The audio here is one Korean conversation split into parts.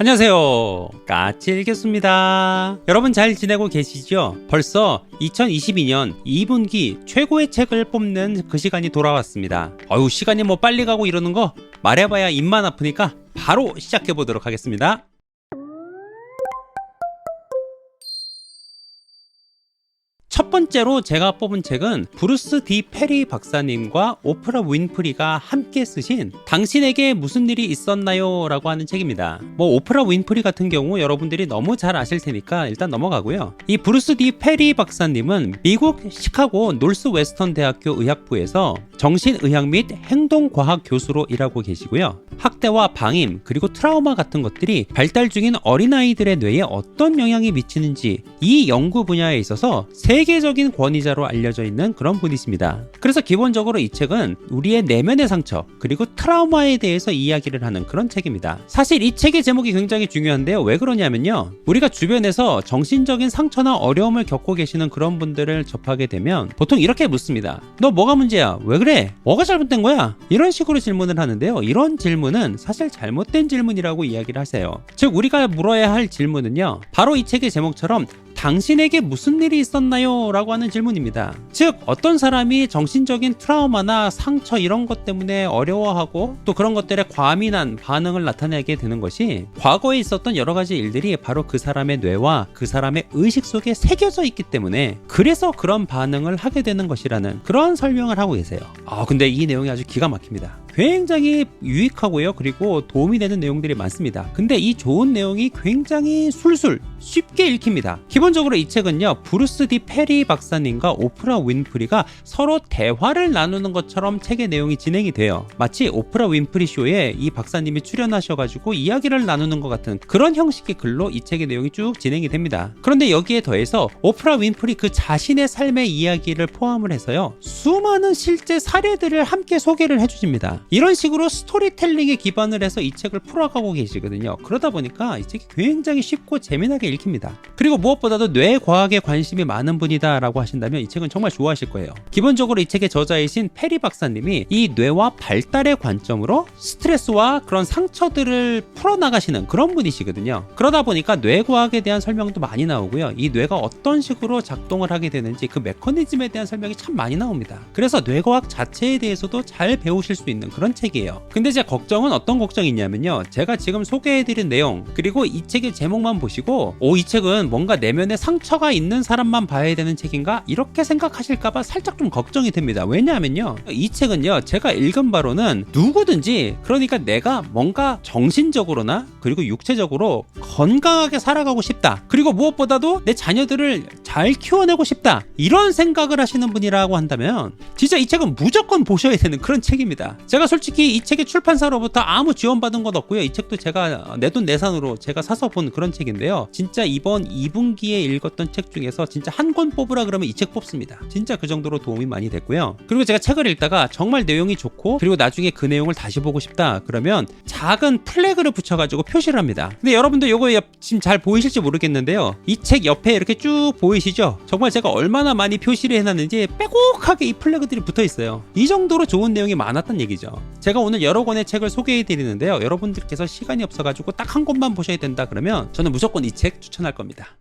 안녕하세요. 까칠겠습니다. 여러분 잘 지내고 계시죠? 벌써 2022년 2분기 최고의 책을 뽑는 그 시간이 돌아왔습니다. 어유 시간이 뭐 빨리 가고 이러는 거 말해봐야 입만 아프니까 바로 시작해 보도록 하겠습니다. 첫 번째로 제가 뽑은 책은 브루스 디 페리 박사님과 오프라 윈프리가 함께 쓰신 당신에게 무슨 일이 있었나요? 라고 하는 책입니다. 뭐 오프라 윈프리 같은 경우 여러분들이 너무 잘 아실 테니까 일단 넘어가고요. 이 브루스 디 페리 박사님은 미국 시카고 놀스 웨스턴 대학교 의학부에서 정신의학 및 행동과학 교수로 일하고 계시고요. 학대와 방임 그리고 트라우마 같은 것들이 발달 중인 어린아이들의 뇌에 어떤 영향이 미치는지 이 연구 분야에 있어서 세계 적인 권위자로 알려져 있는 그런 분이십니다. 그래서 기본적으로 이 책은 우리의 내면의 상처 그리고 트라우마에 대해서 이야기를 하는 그런 책입니다. 사실 이 책의 제목이 굉장히 중요한데요. 왜 그러냐면요. 우리가 주변에서 정신적인 상처나 어려움을 겪고 계시는 그런 분들을 접하게 되면 보통 이렇게 묻습니다. 너 뭐가 문제야? 왜 그래? 뭐가 잘못된 거야? 이런 식으로 질문을 하는데요. 이런 질문은 사실 잘못된 질문이라고 이야기를 하세요. 즉 우리가 물어야 할 질문은요. 바로 이 책의 제목처럼 당신에게 무슨 일이 있었나요? 라고 하는 질문입니다. 즉, 어떤 사람이 정신적인 트라우마나 상처 이런 것 때문에 어려워하고 또 그런 것들에 과민한 반응을 나타내게 되는 것이 과거에 있었던 여러 가지 일들이 바로 그 사람의 뇌와 그 사람의 의식 속에 새겨져 있기 때문에 그래서 그런 반응을 하게 되는 것이라는 그런 설명을 하고 계세요. 아, 근데 이 내용이 아주 기가 막힙니다. 굉장히 유익하고요. 그리고 도움이 되는 내용들이 많습니다. 근데 이 좋은 내용이 굉장히 술술 쉽게 읽힙니다. 기본적으로 이 책은요. 브루스 디 페리 박사님과 오프라 윈프리가 서로 대화를 나누는 것처럼 책의 내용이 진행이 돼요. 마치 오프라 윈프리 쇼에 이 박사님이 출연하셔가지고 이야기를 나누는 것 같은 그런 형식의 글로 이 책의 내용이 쭉 진행이 됩니다. 그런데 여기에 더해서 오프라 윈프리 그 자신의 삶의 이야기를 포함을 해서요. 수많은 실제 사례들을 함께 소개를 해주십니다. 이런 식으로 스토리텔링에 기반을 해서 이 책을 풀어가고 계시거든요. 그러다 보니까 이 책이 굉장히 쉽고 재미나게 읽힙니다. 그리고 무엇보다도 뇌과학에 관심이 많은 분이다 라고 하신다면 이 책은 정말 좋아하실 거예요. 기본적으로 이 책의 저자이신 페리 박사님이 이 뇌와 발달의 관점으로 스트레스와 그런 상처들을 풀어나가시는 그런 분이시거든요. 그러다 보니까 뇌과학에 대한 설명도 많이 나오고요. 이 뇌가 어떤 식으로 작동을 하게 되는지 그 메커니즘에 대한 설명이 참 많이 나옵니다. 그래서 뇌과학 자체에 대해서도 잘 배우실 수 있는 그런 책이에요. 근데 제 걱정은 어떤 걱정이 있냐면요. 제가 지금 소개해드린 내용 그리고 이 책의 제목만 보시고 오 이 책은 뭔가 내면에 상처가 있는 사람만 봐야 되는 책인가 이렇게 생각하실까봐 살짝 좀 걱정이 됩니다. 왜냐하면요. 이 책은요. 제가 읽은 바로는 누구든지 그러니까 내가 뭔가 정신적으로나 그리고 육체적으로 건강하게 살아가고 싶다. 그리고 무엇보다도 내 자녀들을 잘 키워내고 싶다. 이런 생각을 하시는 분이라고 한다면 진짜 이 책은 무조건 보셔야 되는 그런 책입니다. 제가 솔직히 이 책의 출판사로부터 아무 지원받은 것 없고요. 이 책도 제가 내돈 내산으로 제가 사서 본 그런 책인데요. 진짜 이번 2분기에 읽었던 책 중에서 진짜 한 권 뽑으라 그러면 이 책 뽑습니다. 진짜 그 정도로 도움이 많이 됐고요. 그리고 제가 책을 읽다가 정말 내용이 좋고 그리고 나중에 그 내용을 다시 보고 싶다 그러면 작은 플래그를 붙여가지고 표시를 합니다. 근데 여러분들 이거 옆- 지금 잘 보이실지 모르겠는데요. 이 책 옆에 이렇게 쭉 보이시죠? 정말 제가 얼마나 많이 표시를 해놨는지 빼곡하게 이 플래그들이 붙어 있어요. 이 정도로 좋은 내용이 많았단 얘기죠. 제가 오늘 여러 권의 책을 소개해 드리는데요. 여러분들께서 시간이 없어가지고 딱 한 권만 보셔야 된다 그러면 저는 무조건 이 책 추천할 겁니다.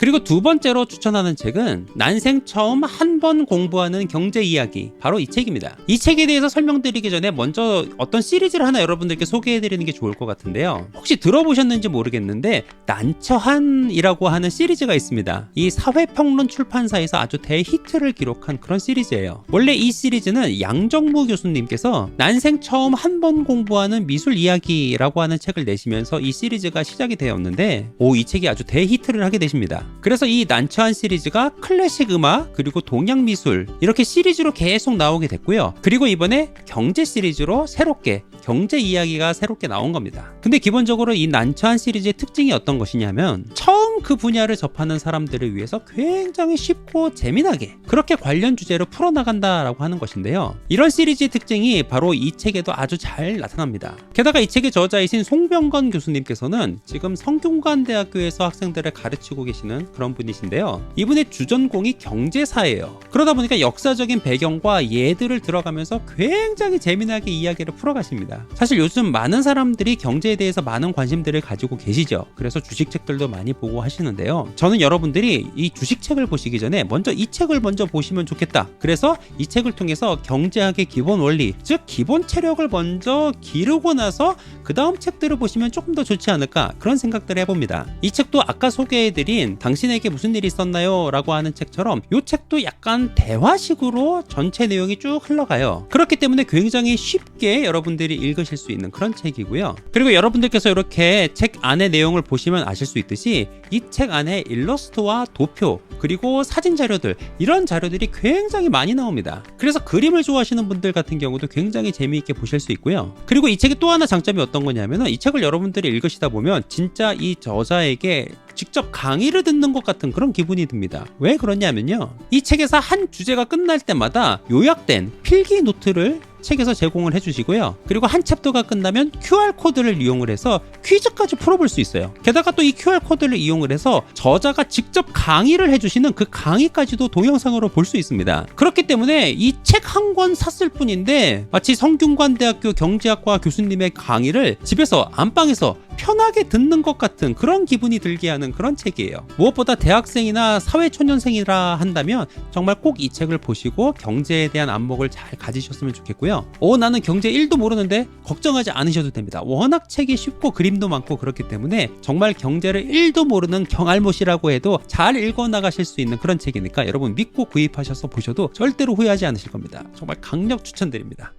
그리고 두 번째로 추천하는 책은 난생 처음 한 번 공부하는 경제 이야기 바로 이 책입니다. 이 책에 대해서 설명드리기 전에 먼저 어떤 시리즈를 하나 여러분들께 소개해드리는 게 좋을 것 같은데요. 혹시 들어보셨는지 모르겠는데 난처한이라고 하는 시리즈가 있습니다. 이 사회평론 출판사에서 아주 대히트를 기록한 그런 시리즈예요. 원래 이 시리즈는 양정무 교수님께서 난생 처음 한 번 공부하는 미술 이야기라고 하는 책을 내시면서 이 시리즈가 시작이 되었는데 오 이 책이 아주 대히트를 하게 되십니다. 그래서 이 난처한 시리즈가 클래식 음악 그리고 동양 미술 이렇게 시리즈로 계속 나오게 됐고요. 그리고 이번에 경제 시리즈로 새롭게 경제 이야기가 새롭게 나온 겁니다. 근데 기본적으로 이 난처한 시리즈의 특징이 어떤 것이냐면 처음 처음 그 분야를 접하는 사람들을 위해서 굉장히 쉽고 재미나게 그렇게 관련 주제로 풀어나간다라고 하는 것인데요. 이런 시리즈의 특징이 바로 이 책에도 아주 잘 나타납니다. 게다가 이 책의 저자이신 송병건 교수님께서는 지금 성균관대학교에서 학생들을 가르치고 계시는 그런 분이신데요. 이분의 주전공이 경제사예요. 그러다 보니까 역사적인 배경과 예들을 들어가면서 굉장히 재미나게 이야기를 풀어가십니다. 사실 요즘 많은 사람들이 경제에 대해서 많은 관심들을 가지고 계시죠. 그래서 주식책들도 많이 보고 하시는데요. 저는 여러분들이 이 주식책을 보시기 전에 먼저 이 책을 먼저 보시면 좋겠다. 그래서 이 책을 통해서 경제학의 기본 원리, 즉 기본 체력을 먼저 기르고 나서 그 다음 책들을 보시면 조금 더 좋지 않을까 그런 생각들을 해봅니다. 이 책도 아까 소개해드린 당신에게 무슨 일이 있었나요? 라고 하는 책처럼 이 책도 약간 대화식으로 전체 내용이 쭉 흘러가요. 그렇기 때문에 굉장히 쉽게 여러분들이 읽으실 수 있는 그런 책이고요. 그리고 여러분들께서 이렇게 책 안의 내용을 보시면 아실 수 있듯이 이 책 안에 일러스트와 도표 그리고 사진 자료들 이런 자료들이 굉장히 많이 나옵니다. 그래서 그림을 좋아하시는 분들 같은 경우도 굉장히 재미있게 보실 수 있고요. 그리고 이 책의 또 하나 장점이 어떤 거냐면은 이 책을 여러분들이 읽으시다 보면 진짜 이 저자에게 직접 강의를 듣는 것 같은 그런 기분이 듭니다. 왜 그러냐면요. 이 책에서 한 주제가 끝날 때마다 요약된 필기 노트를 책에서 제공을 해주시고요. 그리고 한 챕터가 끝나면 QR코드를 이용을 해서 퀴즈까지 풀어볼 수 있어요. 게다가 또 이 QR코드를 이용을 해서 저자가 직접 강의를 해주시는 그 강의까지도 동영상으로 볼 수 있습니다. 그렇기 때문에 이 책 한 권 샀을 뿐인데 마치 성균관대학교 경제학과 교수님의 강의를 집에서 안방에서 편하게 듣는 것 같은 그런 기분이 들게 하는 그런 책이에요. 무엇보다 대학생이나 사회초년생이라 한다면 정말 꼭 이 책을 보시고 경제에 대한 안목을 잘 가지셨으면 좋겠고요. 어, 나는 경제 1도 모르는데 걱정하지 않으셔도 됩니다. 워낙 책이 쉽고 그림도 많고 그렇기 때문에 정말 경제를 1도 모르는 경알못이라고 해도 잘 읽어 나가실 수 있는 그런 책이니까 여러분 믿고 구입하셔서 보셔도 절대로 후회하지 않으실 겁니다. 정말 강력 추천드립니다.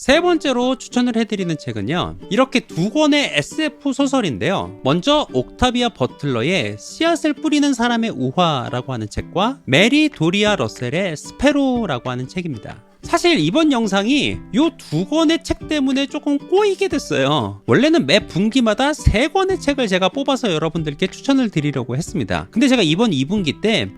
세 번째로 추천을 해드리는 책은요. 이렇게 두 권의 SF 소설인데요. 먼저 옥타비아 버틀러의 씨앗을 뿌리는 사람의 우화라고 하는 책과 메리 도리아 러셀의 스페로라고 하는 책입니다. 사실 이번 영상이 이두 권의 책 때문에 조금 꼬이게 됐어요. 원래는 매 분기마다 세 권의 책을 제가 뽑아서 여러분들께 추천을 드리려고 했습니다. 근데 제가 이번 2분기 때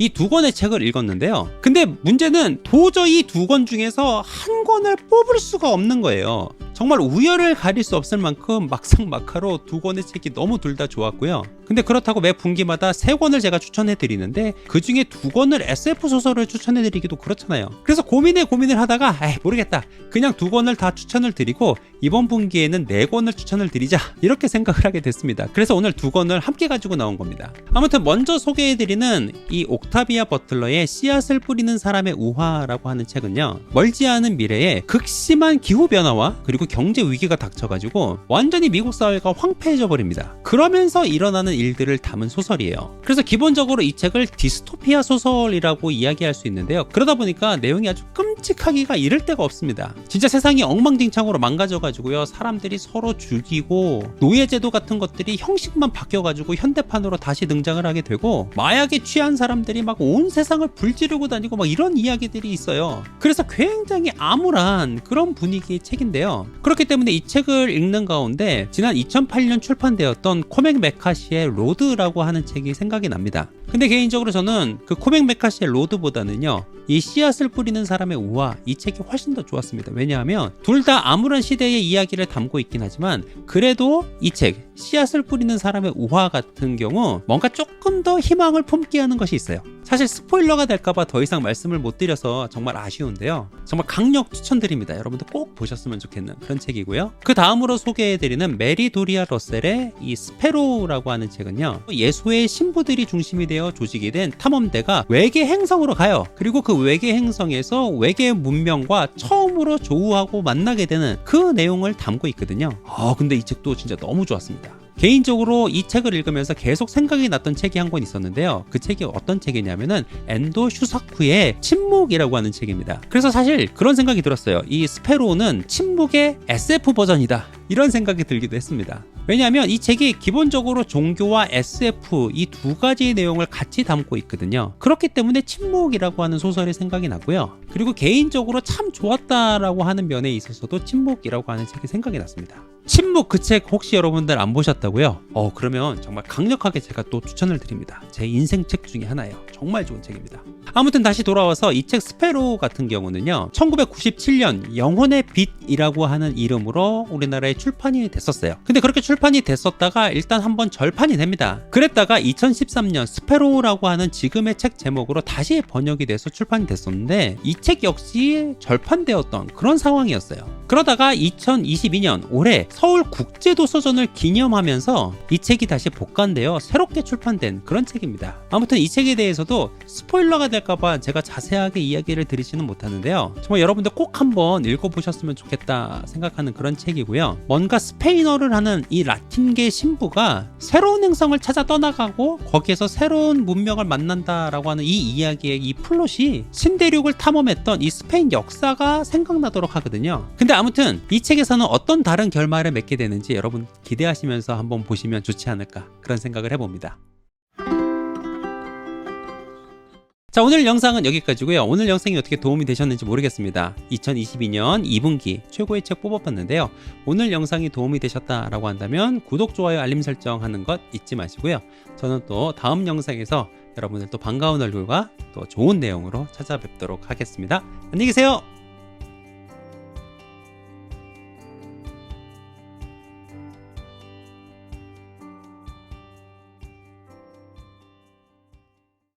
이 두 권의 책을 읽었는데요. 근데 문제는 도저히 두 권 중에서 한 권을 뽑을 수가 없는 거예요. 정말 우열을 가릴 수 없을 만큼 막상 막하로 두 권의 책이 너무 둘 다 좋았고요. 근데 그렇다고 매 분기마다 세 권을 제가 추천해 드리는데 그 중에 두 권을 SF 소설을 추천해 드리기도 그렇잖아요. 그래서 고민에 고민을 하다가 에이 모르겠다. 그냥 두 권을 다 추천을 드리고 이번 분기에는 네 권을 추천을 드리자 이렇게 생각을 하게 됐습니다. 그래서 오늘 두 권을 함께 가지고 나온 겁니다. 아무튼 먼저 소개해 드리는 이 옥 타비아 버틀러의 씨앗을 뿌리는 사람의 우화라고 하는 책은요. 멀지 않은 미래에 극심한 기후 변화와 그리고 경제 위기가 닥쳐가지고 완전히 미국 사회가 황폐해져 버립니다. 그러면서 일어나는 일들을 담은 소설이에요. 그래서 기본적으로 이 책을 디스토피아 소설이라고 이야기할 수 있는데요. 그러다 보니까 내용이 아주 끔찍하기가 이를 데가 없습니다. 진짜 세상이 엉망진창으로 망가져가지고요. 사람들이 서로 죽이고 노예제도 같은 것들이 형식만 바뀌어가지고 현대판으로 다시 등장을 하게 되고 마약에 취한 사람들이 막 온 세상을 불지르고 다니고 막 이런 이야기들이 있어요. 그래서 굉장히 암울한 그런 분위기의 책인데요. 그렇기 때문에 이 책을 읽는 가운데 지난 2008년 출판되었던 코맥 메카시의 로드라고 하는 책이 생각이 납니다. 근데 개인적으로 저는 그 코맥 메카시의 로드보다는요 이 씨앗을 뿌리는 사람의 우화 이 책이 훨씬 더 좋았습니다. 왜냐하면 둘 다 암울한 시대의 이야기를 담고 있긴 하지만 그래도 이 책 씨앗을 뿌리는 사람의 우화 같은 경우 뭔가 조금 더 희망을 품게 하는 것이 있어요. 사실 스포일러가 될까봐 더 이상 말씀을 못 드려서 정말 아쉬운데요. 정말 강력 추천드립니다. 여러분들 꼭 보셨으면 좋겠는 그런 책이고요. 그 다음으로 소개해드리는 메리 도리아 러셀의 이 스페로라고 하는 책은요. 예수의 신부들이 중심이 되어 조직이 된 탐험대가 외계 행성으로 가요. 그리고 그 외계 행성에서 외계 문명과 처음으로 조우하고 만나게 되는 그 내용을 담고 있거든요. 아 근데 이 책도 진짜 너무 좋았습니다. 개인적으로 이 책을 읽으면서 계속 생각이 났던 책이 한 권 있었는데요. 그 책이 어떤 책이냐면은 엔도 슈사쿠의 침묵이라고 하는 책입니다. 그래서 사실 그런 생각이 들었어요. 이 스페로는 침묵의 SF 버전이다. 이런 생각이 들기도 했습니다. 왜냐하면 이 책이 기본적으로 종교와 SF 이 두 가지의 내용을 같이 담고 있거든요. 그렇기 때문에 침묵이라고 하는 소설이 생각이 났고요. 그리고 개인적으로 참 좋았다라고 하는 면에 있어서도 침묵이라고 하는 책이 생각이 났습니다. 침묵 그 책 혹시 여러분들 안 보셨다고요? 어 그러면 정말 강력하게 제가 또 추천을 드립니다. 제 인생 책 중에 하나예요. 정말 좋은 책입니다. 아무튼 다시 돌아와서 이 책 스페로 같은 경우는요. 1997년 영혼의 빛이라고 하는 이름으로 우리나라에 출판이 됐었어요. 근데 그렇게 출판이 됐었다가 일단 한번 절판이 됩니다. 그랬다가 2013년 스페로라고 하는 지금의 책 제목으로 다시 번역이 돼서 출판이 됐었는데 이 책 역시 절판되었던 그런 상황이었어요. 그러다가 2022년 올해 서울 국제도서전을 기념하면서 이 책이 다시 복간되어 새롭게 출판된 그런 책입니다. 아무튼 이 책에 대해서도 스포일러가 될까봐 제가 자세하게 이야기를 드리지는 못하는데요. 정말 여러분들 꼭 한번 읽어보셨으면 좋겠다 생각하는 그런 책이고요. 뭔가 스페인어를 하는 이 라틴계 신부가 새로운 행성을 찾아 떠나가고 거기에서 새로운 문명을 만난다라고 하는 이 이야기의 이 플롯이 신대륙을 탐험했던 이 스페인 역사가 생각나도록 하거든요. 근데 아무튼 이 책에서는 어떤 다른 결말 을 맺게 되는지 여러분 기대하시면서 한번 보시면 좋지 않을까 그런 생각을 해봅니다. 자 오늘 영상은 여기까지고요. 오늘 영상이 어떻게 도움이 되셨는지 모르겠습니다. 2022년 2분기 최고의 책 뽑아봤는데요. 오늘 영상이 도움이 되셨다라고 한다면 구독, 좋아요, 알림 설정 하는 것 잊지 마시고요. 저는 또 다음 영상에서 여러분들 또 반가운 얼굴과 또 좋은 내용으로 찾아뵙도록 하겠습니다. 안녕히 계세요.